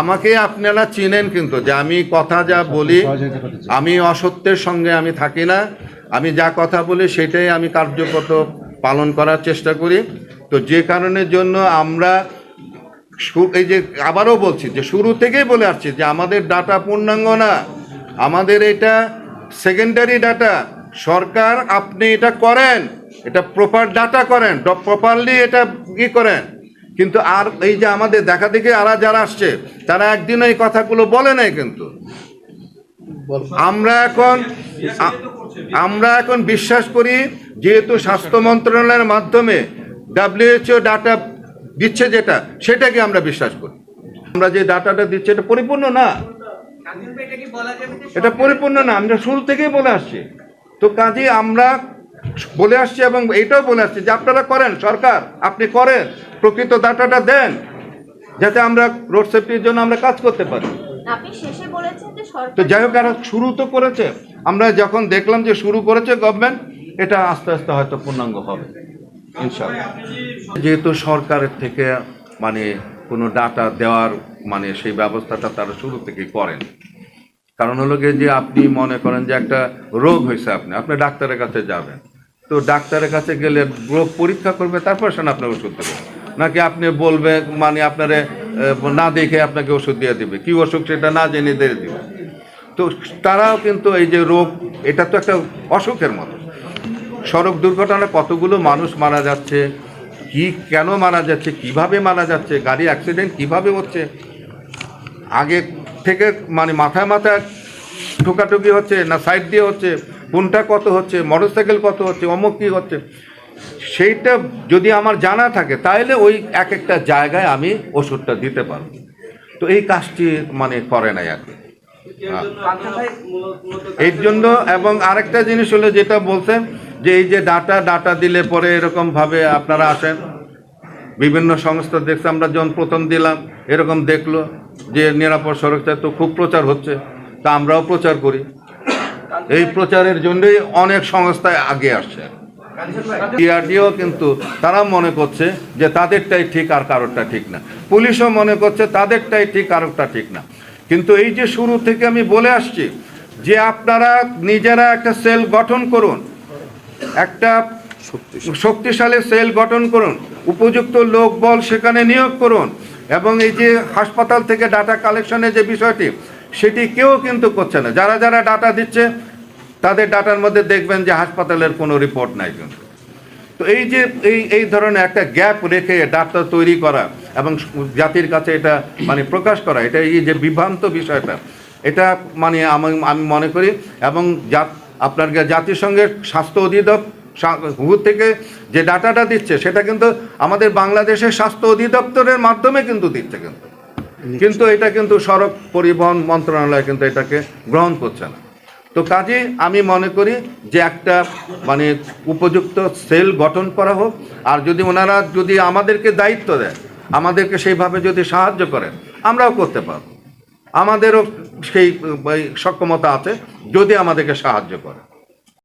আমাকে আপনারা চিনেন কিন্তু যে আমি কথা যা বলি, আমি অসত্যের সঙ্গে আমি থাকি না। আমি যা কথা বলি সেটাই আমি কার্যকত পালন করার চেষ্টা করি। তো যে কারণের জন্য আমরা এই যে আবারও বলছি যে শুরু থেকেই বলে আসছি যে আমাদের ডাটা পূর্ণাঙ্গ না। আমাদের এটা সেকেন্ডারি ডাটা। সরকার আপনি এটা করেন, এটা প্রপার ডাটা করেন প্রপারলি এটা ই করেন। কিন্তু আর এই যে আমাদের দেখা দেখি আরা যারা আসছে তারা একদিন এই কথাগুলো বলে নাই কিন্তু। আমরা এখন আমরা এখন বিশ্বাস করি যেহেতু স্বাস্থ্য মন্ত্রণালয়ের মাধ্যমে ডাব্লিউএইচও ডাটা দিচ্ছে যেটা সেটাকে আমরা বিশ্বাস করি। আমরা যে ডাটাটা দিচ্ছি এটা পরিপূর্ণ না। এটা পরিপূর্ণ না আমরা শুরু থেকেই বলে আসছি। তো কাজে আমরা বলে আসছি এবং এটাও বলে আসছি যে আপনারা করেন সরকার আপনি করেন প্রকৃত ডাটাটা দেন যাতে আমরা রোড সেফটির জন্য আমরা কাজ করতে পারি। তো যাই হোক আর শুরু তো করেছে। আমরা যখন দেখলাম যে শুরু করেছে গভর্নমেন্ট এটা আস্তে আস্তে হয়তো পূর্ণাঙ্গ হবে ইনশাল্লাহ যেহেতু সরকারের থেকে মানে কোনো ডাটা দেওয়ার মানে সেই ব্যবস্থাটা তারা শুরু থেকে করেন। কারণ হলো গিয়ে যে আপনি মনে করেন যে একটা রোগ হয়েছে আপনি আপনি ডাক্তারের কাছে যাবেন। তো ডাক্তারের কাছে গেলে রোগ পরীক্ষা করবে, তারপর সেন আপনার ওষুধ দেবে। নাকি আপনি বলবে মানে আপনারে না দেখে আপনাকে ওষুধ দিয়ে দেবে। কি অসুখ সেটা না জেনে দিয়ে দেবে। তো তারাও কিন্তু এই যে রোগ, এটা তো একটা অসুখের মতো। সড়ক দুর্ঘটনায় কতগুলো মানুষ মারা যাচ্ছে, কি, কেন মারা যাচ্ছে, কীভাবে মারা যাচ্ছে, গাড়ি অ্যাক্সিডেন্ট কীভাবে হচ্ছে? আগে থেকে মানে মাথায় মাথায় ঠোকাঠুকি হচ্ছে না সাইড দিয়ে হচ্ছে? কোনটা কত হচ্ছে মোটরসাইকেল কত হচ্ছে, অমুক কী হচ্ছে, সেইটা যদি আমার জানা থাকে, তাহলে ওই এক একটা জায়গায় আমি ওষুধটা দিতে পারব। তো এই কাজটি মানে করে নাই আর কি। হ্যাঁ। এর জন্য এবং আরেকটা জিনিস হলো যেটা বলছেন, যে এই যে ডাটা ডাটা দিলে পরে এরকম ভাবে আপনারা আসেন, বিভিন্ন সংস্থা দেখছে, আমরা যখন প্রথম দিলাম, এরকম দেখল যে নিরাপদ সড়কটা তো খুব প্রচার হচ্ছে, তা আমরাও প্রচার করি। এই প্রচারের জন্যই অনেক সংস্থায় আগে আসছে। ডিআরডিও কিন্তু তারা মনে করছে যে তাদেরটাই ঠিক আর কারোরটা ঠিক না। পুলিশও মনে করছে তাদেরটাই ঠিক, কারোরটা ঠিক না। কিন্তু এই যে শুরু থেকে আমি বলে আসছি যে আপনারা নিজেরা একটা সেল গঠন করুন। একটা শক্তিশালী সেল গঠন করুন। উপযুক্ত লোক বল সেখানে নিয়োগ করুন। এবং এই যে হাসপাতাল থেকে ডাটা কালেকশনের যে বিষয়টি, সেটি কেউ কিন্তু করছে না। যারা যারা ডাটা দিচ্ছে তাদের ডাটার মধ্যে দেখবেন যে হাসপাতালের কোনো রিপোর্ট নাই কিন্তু। তো এই যে এই এই ধরনের একটা গ্যাপ রেখে ডাক্তার তৈরি করা এবং জাতির কাছে এটা মানে প্রকাশ করা এটা এই যে বিভ্রান্ত বিষয়টা এটা মানে আমি আমি মনে করি এবং জাত আপনার জাতিসংঘের স্বাস্থ্য অধিদপ্তর হু থেকে যে ডাটাটা দিচ্ছে সেটা কিন্তু আমাদের বাংলাদেশের স্বাস্থ্য অধিদপ্তরের মাধ্যমে কিন্তু দিচ্ছে কিন্তু। কিন্তু এটা কিন্তু সড়ক পরিবহন মন্ত্রণালয় কিন্তু এটাকে গ্রহণ করছে না। তো কাজে আমি মনে করি যে একটা মানে উপযুক্ত সেল গঠন করা হোক, আর যদি ওনারা যদি আমাদেরকে দায়িত্ব দেয় আমাদেরকে সেইভাবে যদি সাহায্য করেন, আমরাও করতে পারব। আমাদেরও সেই সক্ষমতা আছে, যদি আমাদেরকে সাহায্য করে